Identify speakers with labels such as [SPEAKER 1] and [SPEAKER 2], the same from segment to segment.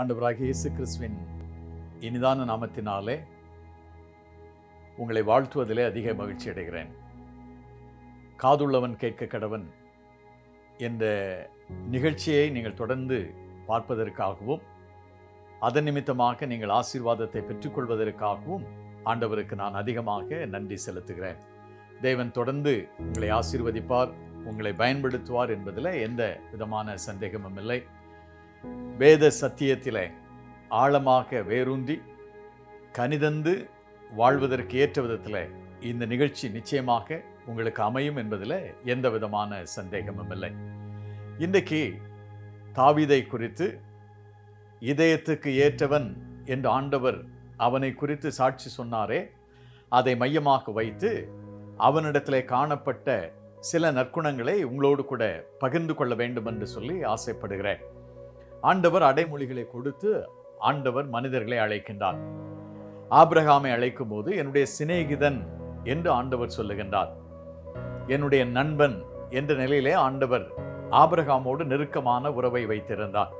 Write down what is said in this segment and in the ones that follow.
[SPEAKER 1] ஆண்டவராக இயேசு கிறிஸ்துவின் இனிதான நாமத்தினாலே உங்களை வாழ்த்துவதிலே அதிக மகிழ்ச்சி அடைகிறேன். காதுள்ளவன் கேட்க கடவன் என்ற நிகழ்ச்சியை நீங்கள் தொடர்ந்து பார்ப்பதற்காகவும் அதன் நிமித்தமாக நீங்கள் ஆசீர்வாதத்தை பெற்றுக்கொள்வதற்காகவும் ஆண்டவருக்கு நான் அதிகமாக நன்றி செலுத்துகிறேன். தேவன் தொடர்ந்து உங்களை ஆசீர்வதிப்பார் உங்களை பயன்படுத்துவார் என்பதில் எந்த விதமான சந்தேகமும் இல்லை. வேத சத்தியத்திலே ஆழமாக வேரூந்தி கனிதந்து வாழ்வதற்கு ஏற்ற விதத்தில் இந்த நிகழ்ச்சி நிச்சயமாக உங்களுக்கு அமையும் என்பதில் எந்த விதமான சந்தேகமும் இல்லை. இன்றைக்கு தாவிதை குறித்து இதயத்துக்கு ஏற்றவன் என்று ஆண்டவர் அவனை குறித்து சாட்சி சொன்னாரே அதை மையமாக வைத்து அவனிடத்தில் காணப்பட்ட சில நற்குணங்களை உங்களோடு கூட பகிர்ந்து கொள்ள வேண்டும் என்று சொல்லி ஆசைப்படுகிறேன். ஆண்டவர் அடைமொழிகளை கொடுத்து ஆண்டவர் மனிதர்களை அழைக்கின்றார். ஆபிரகாமை அழைக்கும் போது என்னுடைய சிநேகிதன் என்று ஆண்டவர் சொல்லுகின்றார். என்னுடைய நண்பன் என்ற நிலையிலே ஆண்டவர் ஆபிரகாமோடு நெருக்கமான உறவை வைத்திருந்தார்.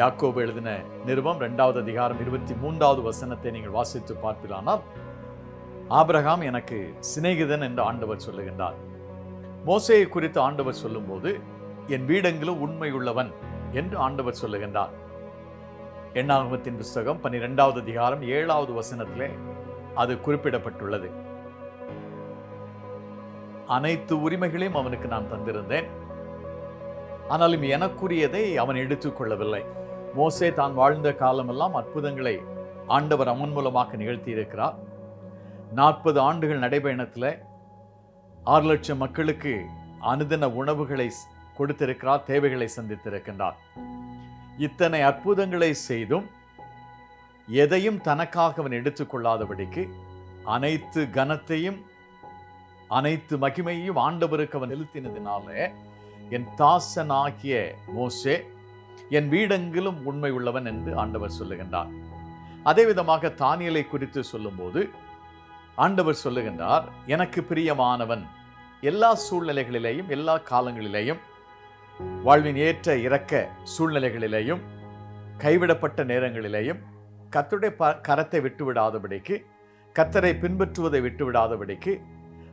[SPEAKER 1] யாக்கோபு எழுதின நிருபம் இரண்டாவது அதிகாரம் இருபத்தி மூன்றாவது வசனத்தை நீங்கள் வாசித்து பார்ப்பீரானால் ஆபிரகாம் எனக்கு சிநேகிதன் என்று ஆண்டவர் சொல்லுகின்றார். மோசையை குறித்து ஆண்டவர் சொல்லும்போது என் வீடெங்கிலும் உண்மையுள்ளவன் என்று ஆண்டவர் சொல்லுகின்றார். எண்ணாகமத்தின் புஸ்தகம் பன்னிரெண்டாவது அதிகாரம் ஏழாவது வசனத்திலே அது குறிப்பிடப்பட்டுள்ளது. அனைத்து உரிமைகளையும் அவனுக்கு நான் தந்திருந்தேன். ஆனாலும் எனக்குரியதை அவன் எடுத்துக்கொள்ளவில்லை மோசே தான் வாழ்ந்த காலமெல்லாம் அற்புதங்களை ஆண்டவர் அவன் மூலமாக நிகழ்த்தி இருக்கிறார் நாற்பது ஆண்டுகள் நடைபயணத்தில் ஆறு லட்சம் மக்களுக்கு அனுதின உணவுகளை கொடுத்திருக்கிறார் தேவைகளை சந்தித்திருக்கின்றார். இத்தனை அற்புதங்களை செய்தும் எதையும் தனக்காக அவன் எடுத்துக்கொள்ளாதபடிக்கு அனைத்து கனத்தையும் அனைத்து மகிமையும் ஆண்டவருக்கு அவன் செலுத்தினதினால என் தாசனாகிய மோசே என் வீடெங்கிலும் உண்மை உள்ளவன் என்று ஆண்டவர் சொல்லுகின்றார். அதே விதமாக தானியலை குறித்து சொல்லும்போது ஆண்டவர் சொல்லுகின்றார் எனக்கு பிரியமானவன் எல்லா சூழ்நிலைகளிலேயும் எல்லா காலங்களிலேயும் வாழ்வின் ஏற்ற இறக்க சூழ்நிலைகளிலேயும் கைவிடப்பட்ட நேரங்களிலேயும் கத்துடைய ப கரத்தை விட்டுவிடாதபடிக்கு கத்தரை பின்பற்றுவதை விட்டுவிடாதபடிக்கு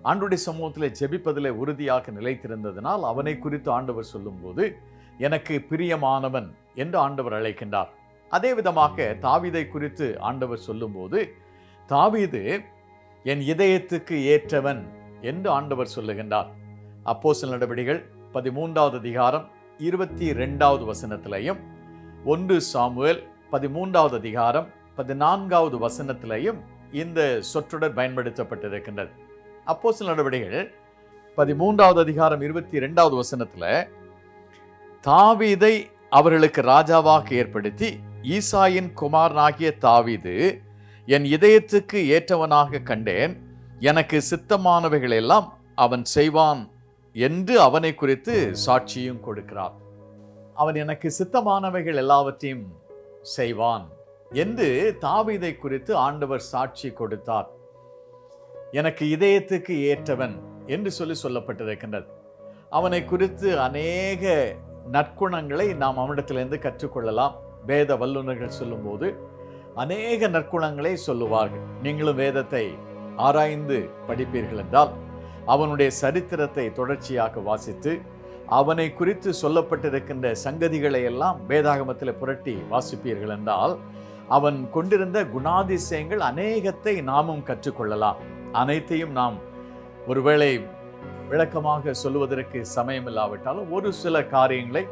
[SPEAKER 1] ஆண்டுடைய சமூகத்தில் ஜெபிப்பதில் உறுதியாக நிலைத்திருந்ததினால் அவனை குறித்து ஆண்டவர் சொல்லும்போது எனக்கு பிரியமானவன் என்று ஆண்டவர் அழைக்கின்றார். அதே விதமாக தாவீதை குறித்து ஆண்டவர் சொல்லும்போது தாவீது என் இதயத்துக்கு ஏற்றவன் என்று ஆண்டவர் சொல்லுகின்றார். அப்போ சில நடவடிகள் பதிமூன்றாவது அதிகாரம் இருபத்தி ரெண்டாவது வசனத்திலையும் ஒன்று சாமுவேல் பதிமூன்றாவது அதிகாரம் பதினான்காவது வசனத்திலையும் இந்த சொற்றொடர் பயன்படுத்தப்பட்டிருக்கின்றது. அப்போ சில நடவடிக்கைகள் பதிமூன்றாவது அதிகாரம் இருபத்தி ரெண்டாவது வசனத்தில் தாவீதை அவர்களுக்கு ராஜாவாக ஏற்படுத்தி ஈசாயின் குமாரனாகிய தாவீது என் இதயத்துக்கு ஏற்றவனாக கண்டேன் எனக்கு சித்தமானவைகள் எல்லாம் அவன் செய்வான் என்று அவனை குறித்து சாட்சியும் கொடுக்கிறார். அவன் எனக்கு சித்தமானவைகள் எல்லாவற்றையும் செய்வான் என்று தாவீதை குறித்து ஆண்டவர் சாட்சி கொடுத்தார். எனக்கு இதயத்துக்கு ஏற்றவன் என்று சொல்லி சொல்லப்பட்டிருக்கின்றது. அவனை குறித்து அநேக நற்குணங்களை நாம் அவனிடத்திலிருந்து கற்றுக்கொள்ளலாம். வேத வல்லுநர்கள் சொல்லும்போது அநேக நற்குணங்களை சொல்லுவார்கள். நீங்களும் வேதத்தை ஆராய்ந்து படிப்பீர்கள் என்றால் அவனுடைய சரித்திரத்தை தொடர்ச்சியாக வாசித்து அவனை குறித்து சொல்லப்பட்டிருக்கின்ற சங்கதிகளை எல்லாம் வேதாகமத்தில் புரட்டி வாசிப்பீர்கள் என்றால் அவன் கொண்டிருந்த குணாதிசயங்கள் அநேகத்தை நாமும் கற்றுக்கொள்ளலாம். அனைத்தையும் நாம் ஒருவேளை விளக்கமாக சொல்லுவதற்கு சமயம் இல்லாவிட்டாலும் ஒரு சில காரியங்களை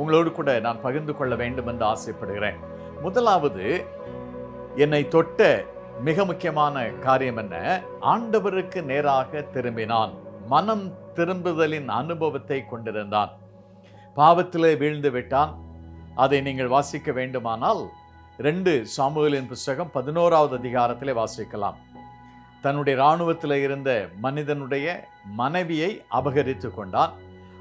[SPEAKER 1] உங்களோடு கூட நான் பகிர்ந்து கொள்ள வேண்டும் என்று ஆசைப்படுகிறேன். முதலாவது என்னை தொட்ட மிக முக்கியமான காரியம் என்ன? ஆண்டவருக்கு நேராக திரும்பினான். மனம் திரும்புதலின் அனுபவத்தை கொண்டிருந்தான். பாவத்திலே வீழ்ந்து விட்டான். அதை நீங்கள் வாசிக்க வேண்டுமானால் ரெண்டு சாமுவேலின் புஸ்தகம் பதினோராவது அதிகாரத்திலே வாசிக்கலாம். தன்னுடைய இராணுவத்தில் இருந்த மனிதனுடைய மனைவியை அபகரித்து கொண்டான்.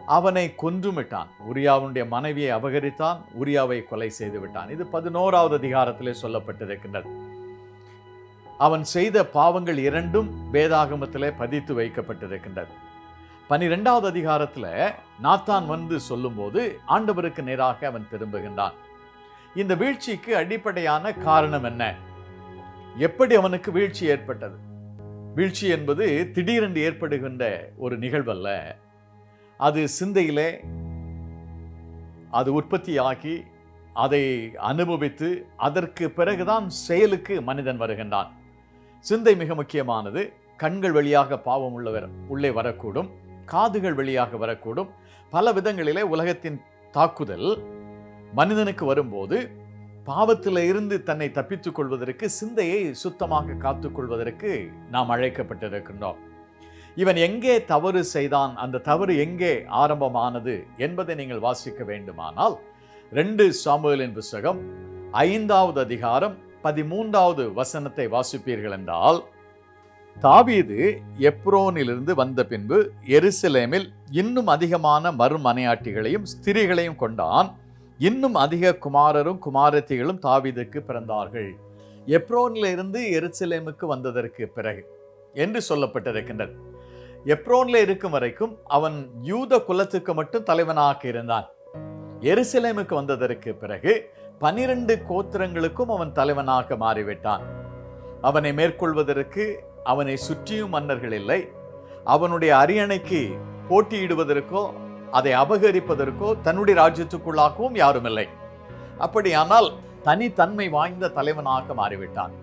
[SPEAKER 1] அவனை கொன்றுமிட்டான். உரியாவுடைய மனைவியை அபகரித்தான். உரியாவை கொலை செய்து விட்டான் இது பதினோராவது அதிகாரத்திலே சொல்லப்பட்டிருக்கின்றது. அவன் செய்த பாவங்கள் இரண்டும் வேதாகமத்திலே பதித்து வைக்கப்பட்டிருக்கின்றது பனிரெண்டாவது அதிகாரத்தில் நாத்தான் வந்து சொல்லும்போது ஆண்டவருக்கு நேராக அவன் திரும்புகின்றான். இந்த வீழ்ச்சிக்கு அடிப்படையான காரணம் என்ன? எப்படி அவனுக்கு வீழ்ச்சி ஏற்பட்டது? வீழ்ச்சி என்பது திடீரென்று ஏற்படுகின்ற ஒரு நிகழ்வல்ல. அது சிந்தையிலே அது உற்பத்தியாகி அதை அனுபவித்து அதற்கு பிறகுதான் செயலுக்கு மனிதன் வருகின்றான். சிந்தை மிக முக்கியமானது. கண்கள் வழியாக பாவம் உள்ளவர் உள்ளே வரக்கூடும். காதுகள் வழியாக வரக்கூடும். பல விதங்களிலே உலகத்தின் தாக்குதல் மனிதனுக்கு வரும்போது பாவத்தில் இருந்து தன்னை தப்பித்துக் கொள்வதற்கு சிந்தையை சுத்தமாக காத்துக்கொள்வதற்கு நாம் அழைக்கப்பட்டிருக்கின்றோம். இவன் எங்கே தவறு செய்தான் அந்த தவறு எங்கே ஆரம்பமானது என்பதை நீங்கள் வாசிக்க வேண்டுமானால் ரெண்டு சாமுவேலின் புஸ்தகம் ஐந்தாவது அதிகாரம் பதிமூன்றாவது வசனத்தை வாசிப்பீர்கள் என்றால் தாவீது எப்ரோனிலிருந்து வந்த பின்பு எருசலேமில் இன்னும் அதிகமான மறுமனையாட்டிகளையும் ஸ்திரிகளையும் கொண்டான். இன்னும் அதிக குமாரரும் குமாரத்திகளும் தாவீதுக்கு பிறந்தார்கள். எப்ரோனில் இருந்து எருசலேமுக்கு வந்ததற்கு பிறகு என்று சொல்லப்பட்டிருக்கின்றது. எப்ரோன்ல இருக்கும் வரைக்கும் அவன் யூத குலத்துக்கு மட்டும் தலைவனாக இருந்தான். எருசலேமுக்கு வந்ததற்கு பிறகு பனிரெண்டு கோத்திரங்களுக்கும் அவன் தலைவனாக மாறிவிட்டான். அவனை மேற்கொள்வதற்கு அவனை சுற்றியும் மன்னர்கள் இல்லை. அவனுடைய அரியணைக்கு போட்டியிடுவதற்கோ அதை அபகரிப்பதற்கோ தன்னுடைய ராஜ்யத்துக்குள்ளாகவும் யாரும் இல்லை. அப்படியானால் தனித்தன்மை வாய்ந்த தலைவனாக மாறிவிட்டான்.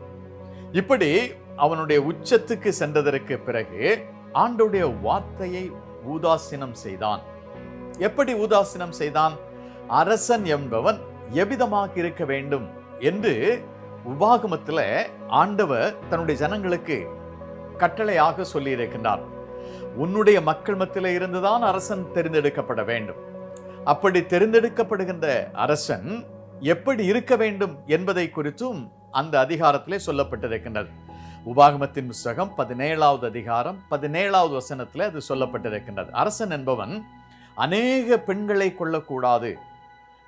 [SPEAKER 1] இப்படி அவனுடைய உச்சத்துக்கு சென்றதற்கு பிறகு ஆண்டுடைய வார்த்தையை ஊதாசினம் செய்தான். எப்படி ஊதாசினம் செய்தான்? அரசன் என்பவன் எவ்விதமாக இருக்க வேண்டும் என்று உபாகமத்தில் ஆண்டவர் தன்னுடைய ஜனங்களுக்கு கட்டளையாக சொல்லியிருக்கின்றார். உன்னுடைய மக்கள் மத்தியில் இருந்துதான் அரசன் தெரிந்தெடுக்கப்பட வேண்டும். அப்படி தெரிந்தெடுக்கப்படுகின்ற அரசன் எப்படி இருக்க வேண்டும் என்பதை குறித்தும் அந்த அதிகாரத்திலே சொல்லப்பட்டிருக்கின்றது. உபாகமத்தின் புஸ்தகம் பதினேழாவது அதிகாரம் பதினேழாவது வசனத்தில் அது சொல்லப்பட்டிருக்கின்றது. அரசன் என்பவன் அநேக பெண்களை கொள்ளக்கூடாது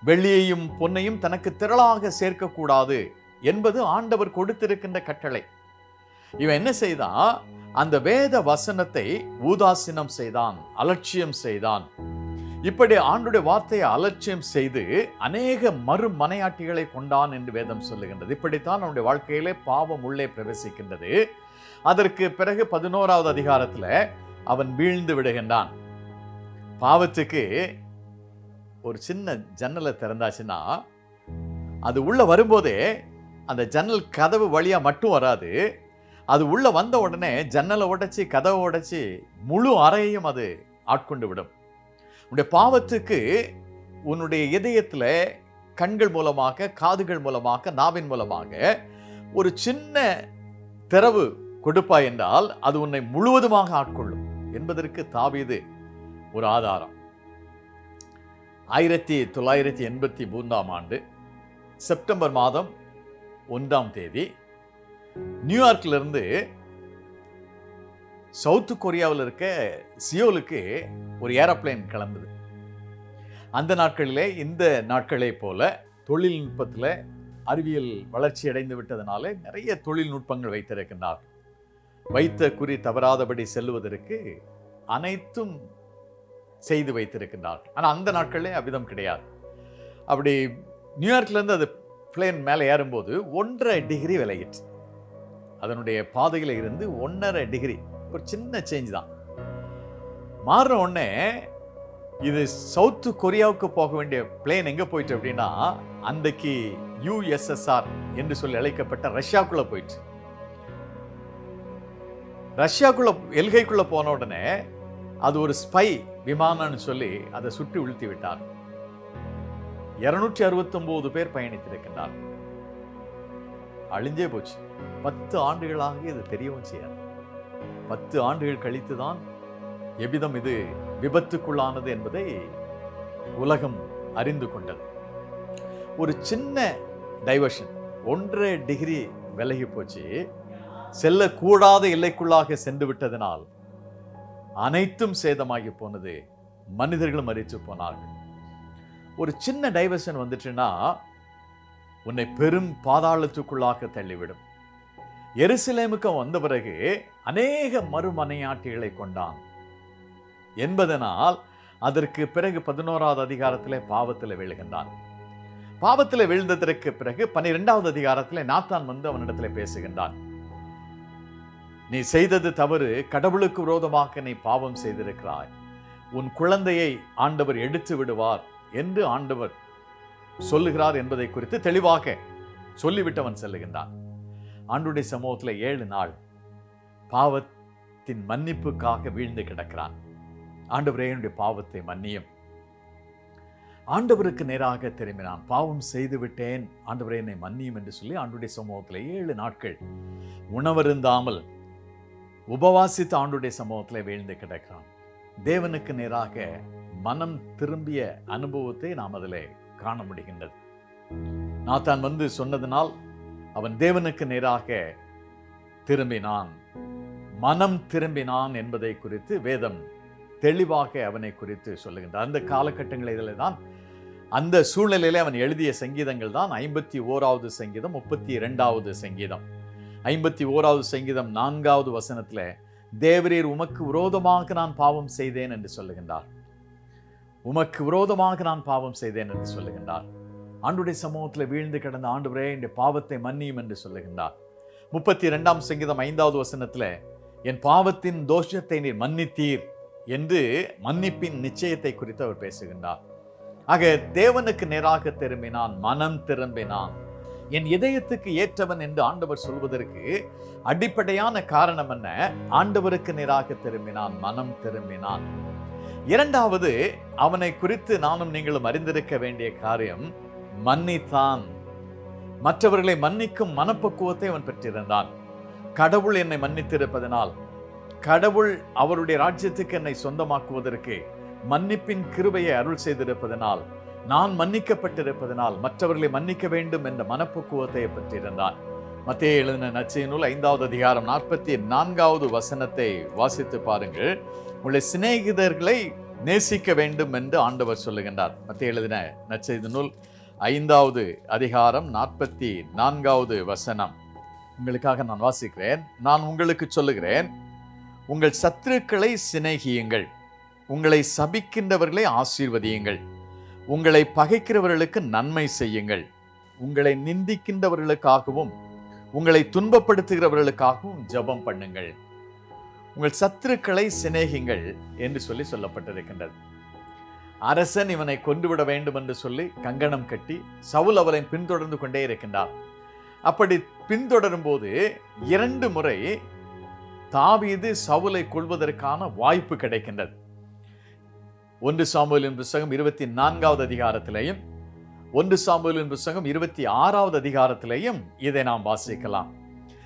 [SPEAKER 1] வெள்ளியையும் பொன்னையும் தனக்கு திரளாக சேர்க்கக்கூடாது என்பது ஆண்டவர் கொடுத்திருக்கின்ற கட்டளை. இவன் என்ன செய்தான் அந்த வேத வசனத்தை ஊதாசீனம் செய்தான் அலட்சியம் செய்தான். இப்படி ஆண்டுடைய வார்த்தையை அலட்சியம் செய்து அநேக மறு மனையாட்டிகளை கொண்டான் என்று வேதம் சொல்லுகின்றது. இப்படித்தான் அவனுடைய வாழ்க்கையிலே பாவம் உள்ளே பிரவேசிக்கின்றது. அதற்கு பிறகு பதினோராவது அதிகாரத்தில் அவன் வீழ்ந்து விடுகின்றான். பாவத்துக்கு ஒரு சின்ன ஜன்னலை திறந்தாச்சுன்னா அது உள்ளே வரும்போதே அந்த ஜன்னல் கதவு வழியாக மட்டும் வராது. அது உள்ளே வந்த உடனே ஜன்னலை உடைச்சி கதவை உடைச்சி முழு அறையையும் அது ஆட்கொண்டு விடும். உன்னுடைய பாவத்துக்கு உன்னுடைய இதயத்தில் கண்கள் மூலமாக காதுகள் மூலமாக நாவின் மூலமாக ஒரு சின்ன திறவு கொடுப்பாய் என்றால் அது உன்னை முழுவதுமாக ஆட்கொள்ளும் என்பதற்கு தாவியது ஒரு ஆதாரம். ஆயிரத்தி தொள்ளாயிரத்தி எண்பத்தி மூன்றாம் ஆண்டு செப்டம்பர் மாதம் ஒன்றாம் தேதி நியூயார்க்ல சவுத் கொரியாவில் இருக்க சியோலுக்கு ஒரு ஏரோப்ளைன் கிளம்புது. அந்த நாட்களிலே இந்த நாட்களை போல தொழில்நுட்பத்தில் அறிவியல் வளர்ச்சி அடைந்து விட்டதனால நிறைய தொழில்நுட்பங்கள் வைத்திருக்கின்றார் வைத்த குறி தவறாதபடி செல்வதற்கு அனைத்தும் செய்து வைத்திருக்கின்றார் ஆனால் அந்த நாட்களிலே அவ்விதம் கிடையாது. அப்படி நியூயார்க்லேருந்து அது பிளேன் மேலே ஏறும்போது ஒன்றரை டிகிரி விலகிட்டு அதனுடைய பாதையில் இருந்து ஒன்றரை டிகிரி ஒரு சின்ன சேஞ்ச் தான். மாறின உடனே இது சவுத்து கொரியாவுக்கு போக வேண்டிய பிளேன் எங்கே போயிட்டு அப்படின்னா அன்றைக்கு யுஎஸ்எஸ்ஆர் என்று சொல்லி அழைக்கப்பட்ட ரஷ்யாக்குள்ளே போயிட்டு ரஷ்யாக்குள்ளே எல்கைக்குள்ளே போன உடனே அது ஒரு ஸ்பை விமானம்னு சொல்லி அதை சுற்றி வீழ்த்தி விட்டார் இருநூற்றி அறுபத்தொம்போது பேர் பயணித்திருக்கின்றார் அழிஞ்சே போச்சு. பத்து ஆண்டுகளாக இது தெரியவும் செய்யாது. பத்து ஆண்டுகள் கழித்து தான் எவ்விதம் இது விபத்துக்குள்ளானது என்பதை உலகம் அறிந்து கொண்டது. ஒரு சின்ன டைவர்ஷன் ஒன்றரை டிகிரி விலகி போச்சு. செல்லக்கூடாத எல்லைக்குள்ளாக சென்று விட்டதனால் அனைத்தும் சேதமாகி போனது மனிதர்களும் மறித்து போனார்கள். ஒரு சின்ன டைவர்ஷன் வந்துச்சுன்னா உன்னை பெரும் பாதாளத்துக்குள்ளாக தள்ளிவிடும். எருசலேமுக்கு வந்த பிறகு அநேக மறுமனையாட்டிகளை கொண்டான். என்பதனால் அதற்கு பிறகு பதினோராவது அதிகாரத்திலே பாவத்தில் விழுகின்றான். பாவத்தில் விழுந்ததற்கு பிறகு பன்னிரெண்டாவது அதிகாரத்தில் நாத்தான் வந்து அவனிடத்தில் பேசுகின்றான். நீ செய்தது தவறு கடவுளுக்கு விரோதமாக நீ பாவம் செய்திருக்கிறாய். உன் குழந்தையை ஆண்டவர் எடுத்து விடுவார் என்று ஆண்டவர் சொல்லுகிறார் என்பதை குறித்து தெளிவாக சொல்லிவிட்டவன் செல்லுகின்றான். ஆண்டுடைய சமூகத்தில் ஏழு நாள் பாவத்தின் மன்னிப்புக்காக வீழ்ந்து கிடக்கிறான். ஆண்டவரே என்னுடைய பாவத்தை மன்னியும். ஆண்டவருக்கு நேராக திரும்பினான். பாவம் செய்து விட்டேன் ஆண்டவரே என்னை மன்னியும் என்று சொல்லி ஆண்டுடைய சமூகத்தில் ஏழு நாட்கள் உணவருந்தாமல் உபவாசித்த ஆண்டுடைய சமூகத்தில் வீழ்ந்து கிடக்கிறான். தேவனுக்கு நேராக மனம் திரும்பிய அனுபவத்தை நாம் அதில் காண முடிகின்றது. நாத்தான் வந்து சொன்னதனால் அவன் தேவனுக்கு நேராக திரும்பினான். மனம் திரும்பினான் என்பதை குறித்து வேதம் தெளிவாக அவனை குறித்து சொல்லுகின்றார் அந்த காலகட்டங்களில் இதில் தான் அந்த சூழ்நிலையிலே அவன் எழுதிய சங்கீதங்கள் தான் ஐம்பத்தி ஓராவது சங்கீதம் முப்பத்தி இரண்டாவது சங்கீதம். ஐம்பத்தி ஓராவது சங்கீதம் நான்காவது வசனத்தில் தேவரீர் உமக்கு விரோதமாக நான் பாவம் செய்தேன் என்று சொல்லுகின்றார். உமக்கு விரோதமாக நான் பாவம் செய்தேன் என்று சொல்லுகின்றார். ஆண்டுடைய சமூகத்தில் வீழ்ந்து கிடந்த ஆண்டுவரே இந்த பாவத்தை மன்னியும் என்று சொல்லுகின்றார். முப்பத்தி ரெண்டாம் சங்கீதம் ஐந்தாவது வசனத்தில் என் பாவத்தின் தோஷத்தை நீர் மன்னித்தீர் என்று மன்னிப்பின் நிச்சயத்தை குறித்து அவர் பேசுகின்றார். ஆக தேவனுக்கு நேராக திரும்பினான் மனம் திரும்பினான். என் இதயத்துக்கு ஏற்றவன் என்று ஆண்டவர் சொல்வதற்கு அடிப்படையான காரணம் என்ன? ஆண்டவருக்கு நேராக திரும்பினான் மனம் திரும்பினான். இரண்டாவது அவனை குறித்து நானும் நீங்களும் அறிந்திருக்க வேண்டிய காரியம் மன்னித்தான். மற்றவர்களை மன்னிக்கும் மனப்பக்குவத்தை அவன் பெற்றிருந்தான். கடவுள் என்னை மன்னித்திருப்பதனால் கடவுள் அவருடைய ராஜ்யத்துக்கு என்னை சொந்தமாக்குவதற்கு மன்னிப்பின் கிருபையை அருள் செய்திருப்பதனால் நான் மன்னிக்கப்பட்டிருப்பதனால் மற்றவர்களை மன்னிக்க வேண்டும் என்ற மனப்பக்குவத்தை பெற்றிருந்தான். மத்திய எழுதின நச்சை நூல் ஐந்தாவது அதிகாரம் நாற்பத்தி நான்காவது வசனத்தை வாசித்து பாருங்கள். உங்களுடைய சிநேகிதர்களை நேசிக்க வேண்டும் என்று ஆண்டவர் சொல்லுகின்றார். மத்திய எழுதின நச்செய்தி நூல் ஐந்தாவது அதிகாரம் நாற்பத்தி நான்காவது வசனம். உங்களுக்காக நான் வாசிக்கிறேன். நான் உங்களுக்கு சொல்லுகிறேன். உங்கள் சத்துருக்களை சிநேகியுங்கள். உங்களை சபிக்கின்றவர்களை ஆசீர்வதியுங்கள். உங்களை பகைக்கிறவர்களுக்கு நன்மை செய்யுங்கள். உங்களை நிந்திக்கின்றவர்களுக்காகவும் உங்களை துன்பப்படுத்துகிறவர்களுக்காகவும் ஜெபம் பண்ணுங்கள். உங்கள் சத்துருக்களை சிநேகிங்கள் என்று சொல்லி சொல்லப்பட்டிருக்கின்றது. அரசன் இவனை கொண்டுவிட வேண்டும் என்று சொல்லி கங்கணம் கட்டி சவுல் அவரை பின்தொடர்ந்து கொண்டே இருக்கின்றார் அப்படி பின்தொடரும் போது இரண்டு முறை தாவீது சவுலை கொள்வதற்கான வாய்ப்பு கிடைக்கின்றது. ஒன்று சாமுவேலின் புஸ்தகம் இருபத்தி நான்காவது அதிகாரத்திலையும் ஒன்று சாமுவேலின் புஸ்தகம் இருபத்தி ஆறாவது அதிகாரத்திலையும் இதை நாம் வாசிக்கலாம்.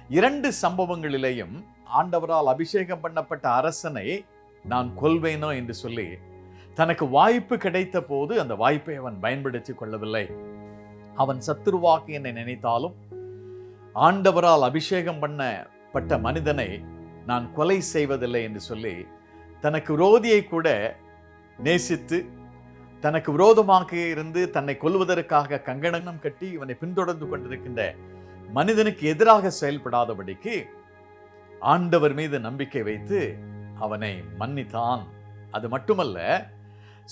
[SPEAKER 1] இரண்டு சம்பவங்களிலேயும் ஆண்டவரால் அபிஷேகம் பண்ணப்பட்ட அரசனை நான் கொல்வேனோ என்று சொல்லி தனக்கு வாய்ப்பு கிடைத்த போது அந்த வாய்ப்பை அவன் பயன்படுத்திக் கொள்ளவில்லை. அவன் சத்துருவாக்கு என்னை நினைத்தாலும் ஆண்டவரால் அபிஷேகம் பண்ணப்பட்ட மனிதனை நான் கொலை செய்வதில்லை என்று சொல்லி தனக்கு விரோதியை கூட நேசித்து தனக்கு விரோதமாக இருந்து தன்னை கொல்வதற்காக கங்கணம் கட்டி இவனை பின்தொடர்ந்து கொண்டிருக்கின்ற மனிதனுக்கு எதிராக செயல்படாதபடிக்கு ஆண்டவர் மீது நம்பிக்கை வைத்து அவனை மன்னித்தான். அது மட்டுமல்ல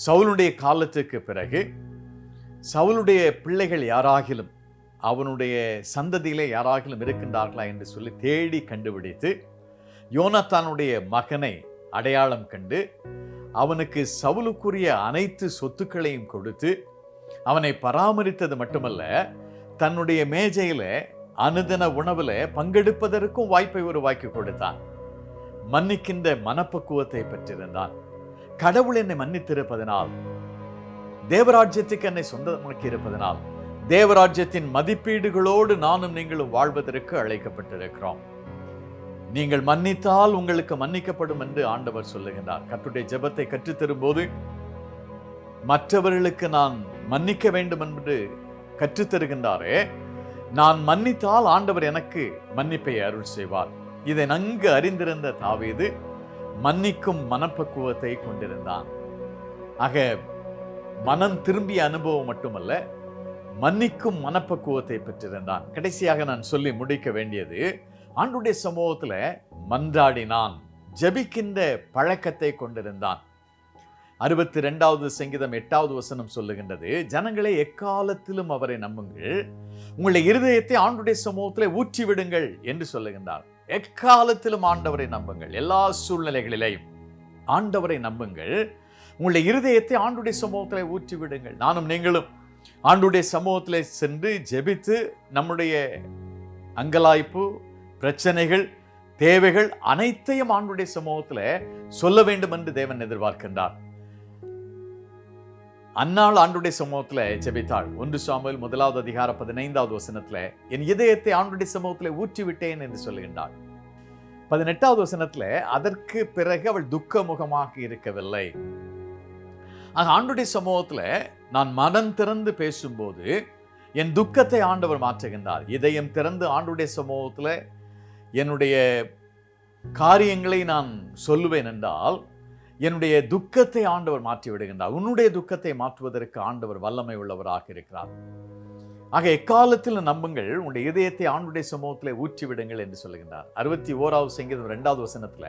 [SPEAKER 1] சவுலுடைய காலத்துக்கு பிறகு சவுலுடைய பிள்ளைகள் யாராகிலும் அவனுடைய சந்ததியிலே யாராகிலும் இருக்கின்றார்களா என்று சொல்லி தேடி கண்டுபிடித்து யோனத்தானுடைய மகனை அடையாளம் கண்டு அவனுக்கு சவுலுக்குரிய அனைத்து சொத்துக்களையும் கொடுத்து அவனை பராமரித்தது மட்டுமல்ல தன்னுடைய மேஜையில அனுதின உணவுல பங்கெடுப்பதற்கும் வாய்ப்பை உருவாக்கி கொடுத்தான். மன்னிக்கின்ற மனப்பக்குவத்தை பெற்றிருந்தான். கடவுள் என்னை மன்னித்திருப்பதனால் தேவராஜ்யத்துக்கு என்னை சொந்தமாக்கி இருப்பதனால் தேவராஜ்யத்தின் மதிப்பீடுகளோடு நானும் நீங்களும் வாழ்வதற்கு அழைக்கப்பட்டிருக்கிறோம். நீங்கள் மன்னித்தால் உங்களுக்கு மன்னிக்கப்படும் என்று ஆண்டவர் சொல்லுகின்றார். கற்றுடைய ஜெபத்தை கற்றுத்தரும்போது மற்றவர்களுக்கு நான் மன்னிக்க வேண்டும் என்று கற்றுத்தருகின்றாரே நான் மன்னித்தால் ஆண்டவர் எனக்கு மன்னிப்பை அருள் செய்வார். இதை நன்கு அறிந்திருந்த தாவீது மன்னிக்கும் மனப்பக்குவத்தை கொண்டிருந்தான். ஆக மனம் திரும்பிய அனுபவம் மட்டுமல்ல மன்னிக்கும் மனப்பக்குவத்தை பெற்றிருந்தான். கடைசியாக நான் சொல்லி முடிக்க வேண்டியது ஆண்டுடைய சமூகத்தில் மன்றாடினான் ஜெபிக்கின்ற பழக்கத்தை கொண்டிருந்தான். அறுபத்தி ரெண்டாவது சங்கீதம் எட்டாவது வசனம் சொல்லுகின்றது ஜனங்களை எக்காலத்திலும் அவரை நம்புங்கள். உங்களுடைய இருதயத்தை ஆண்டுடைய சமூகத்தில் ஊற்றி விடுங்கள் என்று சொல்லுகின்றார். எக்காலத்திலும் ஆண்டவரை நம்புங்கள். எல்லா சூழ்நிலைகளிலேயும் ஆண்டவரை நம்புங்கள். உங்களுடைய இருதயத்தை ஆண்டுடைய சமூகத்தில் ஊற்றி விடுங்கள் நானும் நீங்களும் ஆண்டுடைய சமூகத்தில் சென்று ஜெபித்து நம்முடைய அங்கலாய்ப்பு பிரச்சனைகள் தேவைகள் அனைத்தையும் ஆண்டுடைய சமூகத்தில் சொல்ல வேண்டும் என்று தேவன் எதிர்பார்க்கின்றார். அன்னாள் ஆண்டுடைய சமூகத்தில் ஜெபித்தாள். ஒன்று சாமுவேல் முதலாவது அதிகார பதினைந்தாவது வசனத்தில் என் இதயத்தை ஆண்டுடைய சமூகத்தில் ஊற்றி விட்டேன் என்று சொல்லுகின்றாள். பதினெட்டாவது வசனத்தில் அதற்கு பிறகு அவள் துக்க முகமாக இருக்கவில்லை. ஆக ஆண்டுடைய சமூகத்துல நான் மனம் திறந்து பேசும்போது என் துக்கத்தை ஆண்டவர் மாற்றுகின்றார். இதயம் திறந்து ஆண்டுடைய சமூகத்தில் என்னுடைய காரியங்களை நான் சொல்லுவேன் என்றால் என்னுடைய துக்கத்தை ஆண்டவர் மாற்றி விடுகின்றார். உன்னுடைய துக்கத்தை மாற்றுவதற்கு ஆண்டவர் வல்லமை உள்ளவராக இருக்கிறார். ஆக எக்காலத்தில் நம்புங்கள் உங்களுடைய இதயத்தை ஆண்டுடைய சமூகத்தில் ஊற்றி விடுங்கள் என்று சொல்லுகின்றார். அறுபத்தி ஓராவது சங்கீதம் ரெண்டாவது வசனத்துல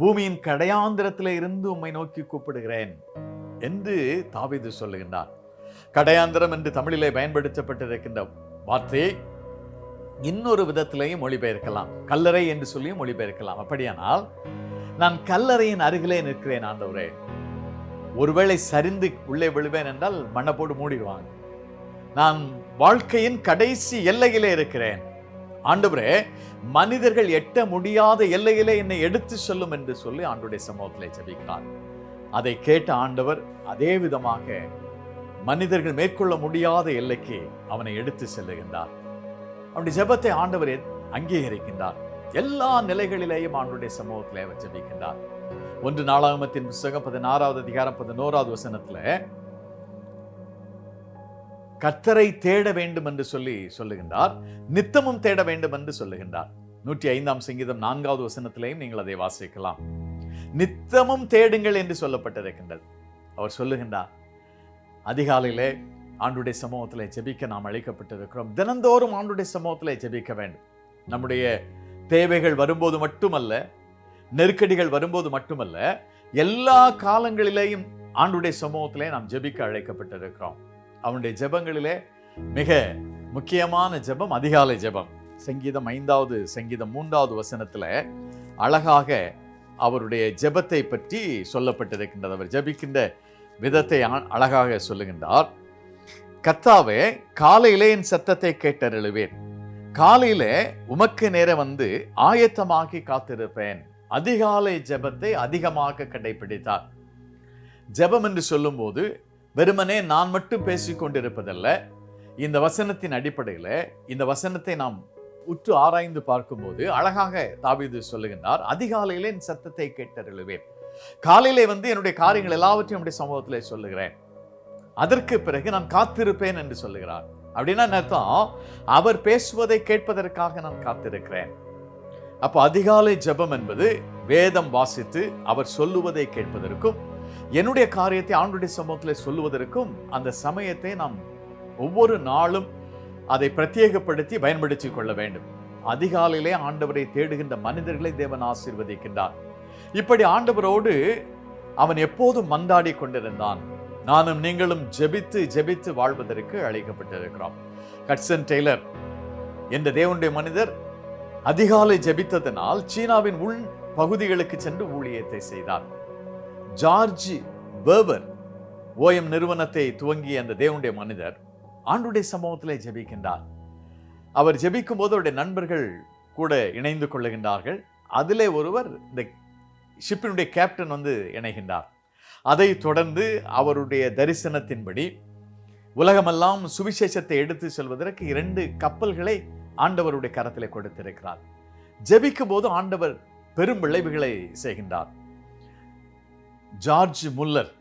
[SPEAKER 1] பூமியின் கடையாந்திரத்தில் இருந்து உம்மை நோக்கி கூப்பிடுகிறேன் என்று தாவிது சொல்லுகின்றார். கடையாந்திரம் என்று தமிழிலே பயன்படுத்தப்பட்டிருக்கின்ற வார்த்தையை இன்னொரு விதத்திலையும் மொழிபெயர்க்கலாம். கல்லறை என்று சொல்லியும் மொழிபெயர்க்கலாம். அப்படியானால் நான் கல்லறையின் அருகிலே நிற்கிறேன் ஆண்டவரே. ஒருவேளை சரிந்து உள்ளே விழுவேன் என்றால் மண்ணை போட்டு மூடிடுவாங்க. நான் வாழ்க்கையின் கடைசி எல்லையிலே இருக்கிறேன். ஆண்டவரே மனிதர்கள் எட்ட முடியாத எல்லையிலே என்னை எடுத்து சொல்லும் என்று சொல்லி ஆண்டுடைய சமூகத்திலே ஜபிக்கிறார். அதை கேட்ட ஆண்டவர் அதே விதமாக மனிதர்கள் மேற்கொள்ள முடியாத எல்லைக்கு அவனை எடுத்து செல்லுகின்றார். அவனுடைய ஜெபத்தை ஆண்டவர் அங்கீகரிக்கின்றார். எல்லா நிலைகளிலேயும் ஆண்டுடைய சமூகத்தில் அவர் ஜெபிக்கின்றார். ஒன்று நாளாகமத்தின் புஸ்தகம் பதினாறாவது அதிகாரம் பதினோராவது வசனத்தில் கத்தரை தேட வேண்டும் என்று சொல்லி சொல்லுகின்றார். நித்தமும் தேட வேண்டும் என்று சொல்லுகின்றார். நூற்றி ஐந்தாம் சங்கீதம் நான்காவது வசனத்திலையும் நீங்கள் அதை வாசிக்கலாம். நித்தமும் தேடுங்கள் என்று சொல்லப்பட்டிருக்கின்றது. அவர் சொல்லுகின்றார் அதிகாலையிலே ஆண்டுடைய சமூகத்தில் ஜெபிக்க நாம் அழைக்கப்பட்டிருக்கிறோம். தினந்தோறும் ஆண்டுடைய சமூகத்தில் ஜெபிக்க வேண்டும். நம்முடைய தேவைகள் வரும்போது மட்டுமல்ல நெருக்கடிகள் வரும்போது மட்டுமல்ல எல்லா காலங்களிலேயும் ஆண்டுடைய சமூகத்திலே நாம் ஜெபிக்க அழைக்கப்பட்டிருக்கிறோம். அவனுடைய ஜெபங்களிலே மிக முக்கியமான ஜெபம் அதிகாலை ஜெபம். சங்கீதம் ஐந்தாவது சங்கீதம் மூன்றாவது வசனத்தில் அழகாக அவருடைய ஜெபத்தை பற்றி சொல்லப்பட்டிருக்கின்றது. அவர் ஜெபிக்கின்ற விதத்தை ஆ- அழகாக சொல்லுகின்றார். கத்தாவே காலையிலே என் சத்தத்தை கேட்டருளுவேன். காலையில உமக்கு நேரம் வந்து ஆயத்தமாகி காத்திருப்பேன். அதிகாலை ஜெபத்தை அதிகமாக கடைபிடித்தார். ஜெபம் என்று சொல்லும்போது வெறுமனே நான் மட்டும் பேசிக்கொண்டிருப்பதல்ல இந்த வசனத்தின் அடிப்படையில் இந்த வசனத்தை நாம் உற்று ஆராய்ந்து பார்க்கும்போது அழகாக தாவிது சொல்லுகின்றார் அதிகாலையிலே என் சத்தத்தை கேட்டருளுவேன். காலையிலே வந்து என்னுடைய காரியங்கள் எல்லாவற்றையும் என்னுடைய சமூகத்திலே சொல்லுகிறேன். அதற்கு பிறகு நான் காத்திருப்பேன் என்று சொல்லுகிறார். அப்படின்னா அர்த்தம்? அவர் பேசுவதை கேட்பதற்காக நான் காத்திருக்கிறேன். அப்போ அதிகாலை ஜெபம் என்பது வேதம் வாசித்து அவர் சொல்லுவதை கேட்பதற்கும் என்னுடைய காரியத்தை ஆண்டுடைய சமூகத்தில் சொல்லுவதற்கும் அந்த சமயத்தை நாம் ஒவ்வொரு நாளும் அதை பிரத்யேகப்படுத்தி பயன்படுத்திக் கொள்ள வேண்டும். அதிகாலையிலே ஆண்டவரை தேடுகின்ற மனிதர்களை தேவன் ஆசீர்வதிக்கின்றார். இப்படி ஆண்டவரோடு அவன் எப்போதும் மந்தாடி கொண்டிருந்தான். நானும் நீங்களும் ஜெபித்து ஜெபித்து வாழ்வதற்கு அழைக்கப்பட்டிருக்கிறோம். கட்சன் டெய்லர் என்ற தேவனுடைய மனிதர் அதிகாலை ஜெபித்ததனால் சீனாவின் உள் பகுதிகளுக்கு சென்று ஊழியத்தை செய்தார். ஜார்ஜ் பேர்பர் ஓஎம் நிறுவனத்தை துவங்கிய அந்த தேவனுடைய மனிதர் ஆண்டுடைய சமூகத்திலே ஜெபிக்கின்றார். அவர் ஜெபிக்கும் போது அவருடைய நண்பர்கள் கூட இணைந்து கொள்ளுகின்றார்கள். அதிலே ஒருவர் இந்த ஷிப்பினுடைய கேப்டன் வந்து இணைகின்றார். அதை தொடர்ந்து அவருடைய தரிசனத்தின்படி உலகமெல்லாம் சுவிசேஷத்தை எடுத்து செல்வதற்கு இரண்டு கப்பல்களை ஆண்டவருடைய கரத்திலே கொடுத்திருக்கிறார். ஜெபிக்கும் போது ஆண்டவர் பெரும் விளைவுகளை செய்கின்றார். ஜார்ஜ் முல்லர்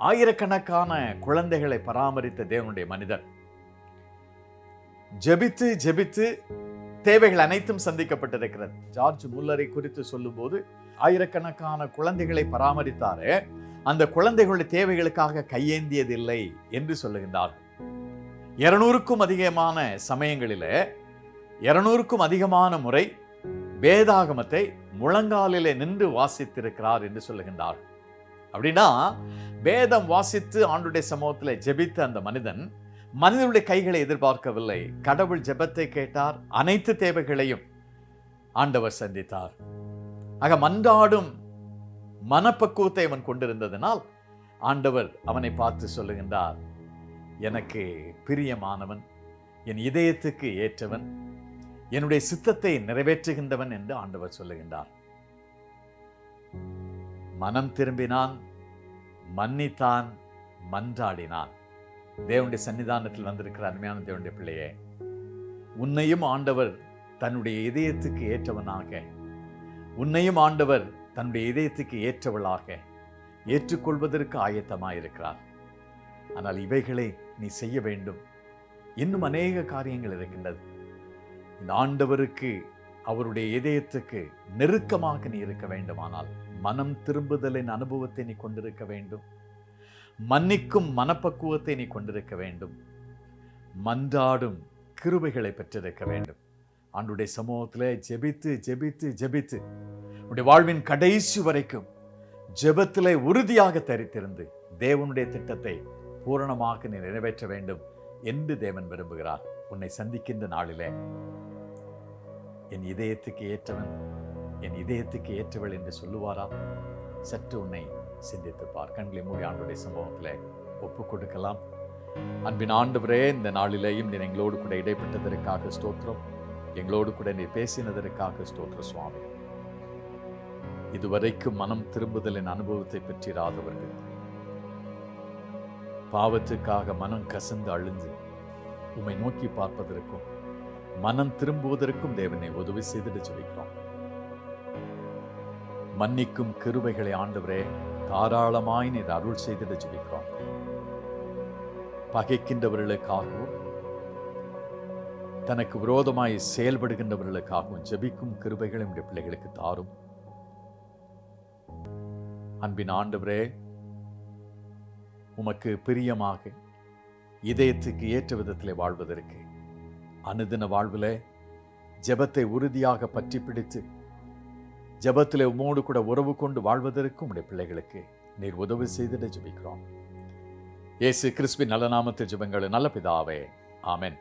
[SPEAKER 1] ஆயிரக்கணக்கான குழந்தைகளை பராமரித்த தேவனுடைய மனிதர். ஜெபித்து ஜெபித்து தேவைகள் அனைத்தும் சந்திக்கப்பட்டிருக்கிறது. ஜார்ஜ் முல்லரை குறித்து சொல்லும்போது ஆயிரக்கணக்கான குழந்தைகளை பராமரித்தாரே அந்த குழந்தைகளுடைய தேவைகளுக்காக கையேந்தியதில்லை என்று சொல்லுகின்றார். இருநூறுக்கும் அதிகமான சமயங்களிலே இருநூறுக்கும் அதிகமான முறை வேதாகமத்தை முழங்காலிலே நின்று வாசித்திருக்கிறார் என்று சொல்லுகின்றார். அப்படின்னா வேதம் வாசித்து ஆண்டுடைய சமூகத்தில் ஜெபித்த அந்த மனிதன் மனிதனுடைய கைகளை எதிர்பார்க்கவில்லை. கடவுள் ஜெபத்தை கேட்டார் அனைத்து தேவைகளையும் ஆண்டவர் சந்தித்தார். ஆக மன்றாடும் மனப்பக்குவத்தை அவன் கொண்டிருந்ததனால் ஆண்டவர் அவனை பார்த்து சொல்லுகின்றார் எனக்கு பிரியமானவன் என் இதயத்துக்கு ஏற்றவன் என்னுடைய சித்தத்தை நிறைவேற்றுகின்றவன் என்று ஆண்டவர் சொல்லுகின்றார். மனம் திரும்பினான் மன்னித்தான் மன்றாடினான். தேவனுடைய சன்னிதானத்தில் வந்திருக்கிற அருமையான தேவனுடைய பிள்ளையே உன்னையும் ஆண்டவர் தன்னுடைய இதயத்துக்கு ஏற்றவனாக உன்னையும் ஆண்டவர் தன்னுடைய இதயத்துக்கு ஏற்றவளாக ஏற்றுக்கொள்வதற்கு ஆயத்தமாயிருக்கிறார். ஆனால் இவைகளை நீ செய்ய வேண்டும். இன்னும் அநேக காரியங்கள் இருக்கின்றது. இந்த ஆண்டவருக்கு அவருடைய இதயத்துக்கு நெருக்கமாக நீ இருக்க வேண்டுமானால் மனம் திரும்புதலின் அனுபவத்தை நீ கொண்டிருக்க வேண்டும். மன்னிக்கும் மனப்பக்குவத்தை நீ கொண்டிருக்க வேண்டும். மன்றாடும் கிருபைகளை பெற்றிருக்க வேண்டும். ஆண்டுடைய சமூகத்தில் ஜெபித்து ஜெபித்து ஜெபித்து உன்னுடைய வாழ்வின் கடைசி வரைக்கும் ஜெபத்தில் உறுதியாக தரித்திருந்து தேவனுடைய திட்டத்தை பூரணமாக நீ நிறைவேற்ற வேண்டும் என்று தேவன் விரும்புகிறார். உன்னை சந்திக்கின்ற நாளிலே என் இதயத்துக்கு ஏற்றவன் என் இதயத்துக்கு ஏற்றவள் என்று சொல்லுவாரா? சற்று உன்னை சிந்தித்து பார் கண்களை மூடி ஆண்டுடைய சம்பவத்தில் ஒப்பு கொடுக்கலாம். அன்பின் ஆண்டவரே இந்த நாளிலேயும் நீர் எங்களோடு கூட இடைப்பட்டதற்காக ஸ்தோத்திரம். எங்களோடு கூட நீ பேசினதற்காக ஸ்தோத்திர சுவாமி. இதுவரைக்கும் மனம் திரும்புதலின் அனுபவத்தை பெற்றிராதவர்கள். பாவத்துக்காக மனம் கசந்து அழிஞ்சு உம்மை நோக்கி பார்ப்பதற்கும் மனம் திரும்புவதற்கும் தேவனை உதவி செய்துட்டு சொல்லிக்கிறோம். மன்னிக்கும் கிருபைகளை ஆண்டவரே தாராளமாய் நீர் அருள் செய்துட்டு ஜெபிக்கிறோம் பகைக்கின்றவர்களுக்காகவும் தனக்கு விரோதமாய் செயல்படுகின்றவர்களுக்காகவும் ஜெபிக்கும் கிருபைகளும் நம்முடைய பிள்ளைகளுக்கு தாரும். அன்பின் ஆண்டவரே உமக்கு பிரியமாக இதயத்துக்கு ஏற்ற விதத்திலே வாழ்வதற்கு அனுதின வாழ்விலே ஜெபத்தை உறுதியாக பற்றி பிடித்து ஜபத்தில் உமோடு கூட உறவு கொண்டு வாழ்வதற்கும் உடைய பிள்ளைகளுக்கு நீர் உதவி செய்திட ஜெபிக்கிறோம். இயேசு கிறிஸ்பின் நல்ல நாமத்தில் ஜெபங்கள் நல்ல பிதாவே. ஆமென்.